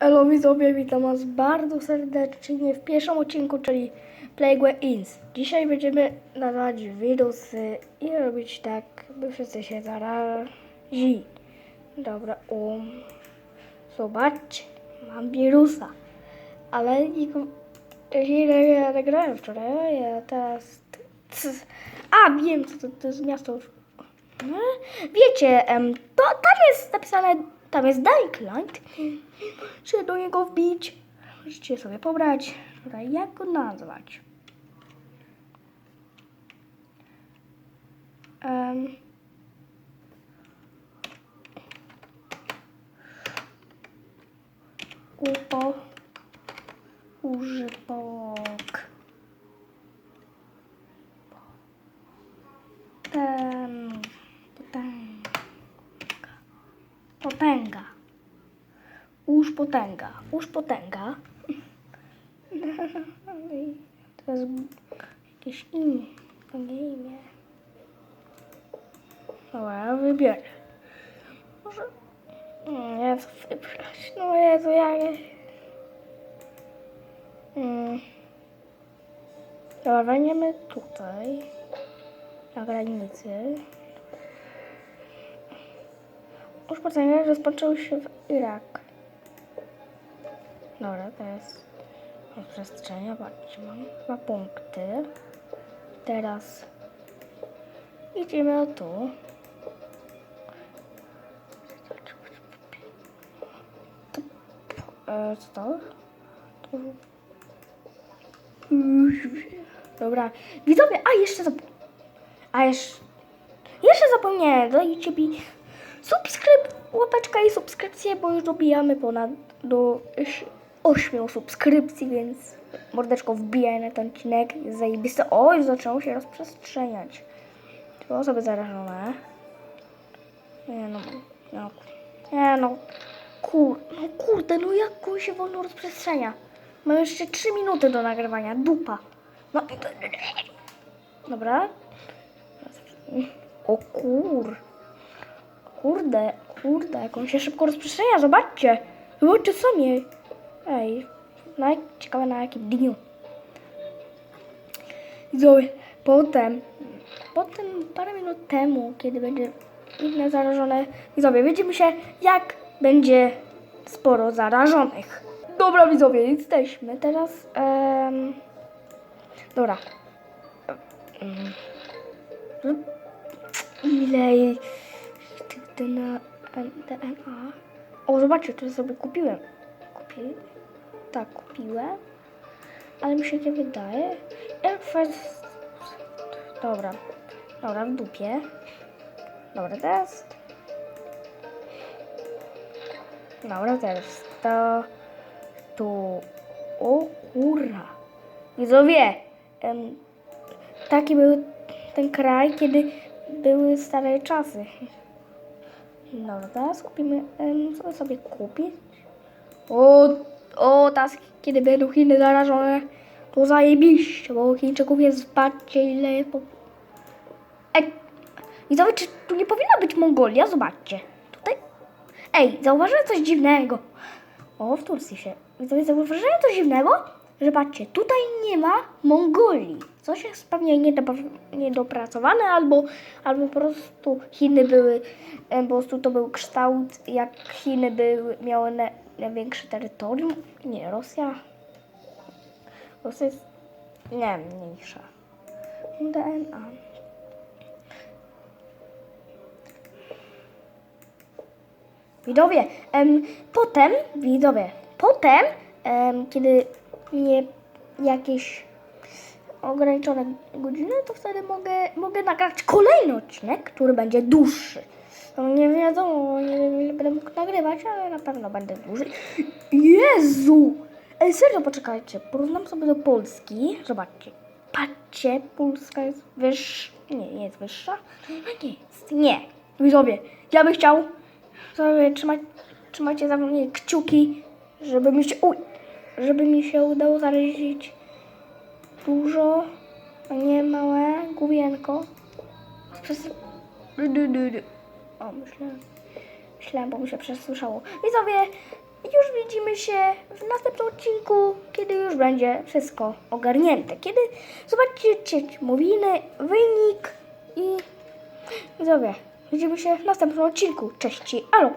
Elo widzowie, witam was bardzo serdecznie w pierwszym odcinku, czyli Plague Ins. Dzisiaj będziemy nadawać wirusy i robić tak, by wszyscy się zarazi. Dobra, um, zobaczcie, mam wirusa, ale nikogo, ja nagrałem wczoraj, ja teraz, a wiem co to, to jest miasto, Wiecie, to tam jest napisane, tam jest Dying Light. Czy do niego wbić? Możecie sobie pobrać. Dobra, jak go nazwać? Um, upo używok ten potęga potęga Łóż potęga. Łóż potęga. I Teraz jakieś imię. Nie imię. Dobra, wybiorę. Może... Nie, co wybrać? No Jezu, ja... Mm. Dobra, weźmiemy tutaj. Na granicy. Potęga rozpoczął się w Irak. Dobra, teraz mam przestrzenie, patrzcie, mam dwa punkty. Teraz idziemy tu. E, Co to? Dobra, widzowie, a jeszcze zap... A jeszcze... Jeszcze zapomniałem, dajcie mi subskryp, łapeczka i subskrypcję, bo już dobijamy ponad do 8 subskrypcji, więc mordeczko wbijaj na ten odcinek, jest zajebiste. Oj, zaczęło się rozprzestrzeniać. Trzy osoby zarażone. Nie no, no, nie no, kur, no kurde, no jak on się wolno rozprzestrzenia? Mam jeszcze 3 minuty do nagrywania, dupa. No, dobra. O kur. Kurde, kurde, jak on się szybko rozprzestrzenia, zobaczcie. Zobaczcie sami. Ej, na, ciekawe na jakim dniu. Widzowie, potem, potem parę minut temu, kiedy będzie inne zarażone, widzowie, widzimy się, jak będzie sporo zarażonych. Dobra, widzowie, jesteśmy teraz. em, dobra. Em, Ile tych DNA. O, zobaczcie, to sobie kupiłem. Kupię. Tak, kupiłem. Ale mi się nie wydaje. Airfest. Dobra. Dobra, w dupie. Dobra, teraz. Dobra, teraz to. Tu. O kurwa. Widzowie. Taki był ten kraj, kiedy były stare czasy. Dobra, teraz kupimy, co sobie kupić? O, o, teraz kiedy będą Chiny zarażone, to zajebiście, bo Chińczyków jest, patrzcie ile... Po... Ej, i czy tu nie powinna być Mongolia? Zobaczcie, tutaj... Ej, zauważyłem coś dziwnego. O, w Turcji się... Widzowie, zauważyłem coś dziwnego? Że patrzcie, tutaj nie ma Mongolii. Coś jest pewnie niedopra- niedopracowane, albo, albo po prostu Chiny były, em, po prostu to był kształt, jak Chiny były, miały na, największe terytorium. Nie, Rosja. Rosja jest, nie, mniejsza. DNA. Widowie, em, potem, widowie, potem, em, kiedy nie jakieś ograniczone godziny, to wtedy mogę, mogę nagrać kolejny odcinek, który będzie dłuższy. No nie wiadomo, nie wiem ile będę mógł nagrywać, ale na pewno będę dłużej. Jezu! Ej, serio, poczekajcie, porównam sobie do Polski. Zobaczcie. Patrzcie, Polska jest wyższa. Nie, nie jest wyższa. Nie jest. Nie. Widzowie, ja bym chciał sobie trzymać, trzymajcie za mnie kciuki, żeby mi się, uj, żeby mi się udało zarazić dużo, a nie małe główienko. Przez... O, myślałem, myślałem, bo mi się przesłyszało. Widzowie, już widzimy się w następnym odcinku, kiedy już będzie wszystko ogarnięte. Kiedy zobaczycie mówiny, wynik i widzowie, widzimy się w następnym odcinku. Cześć, alo!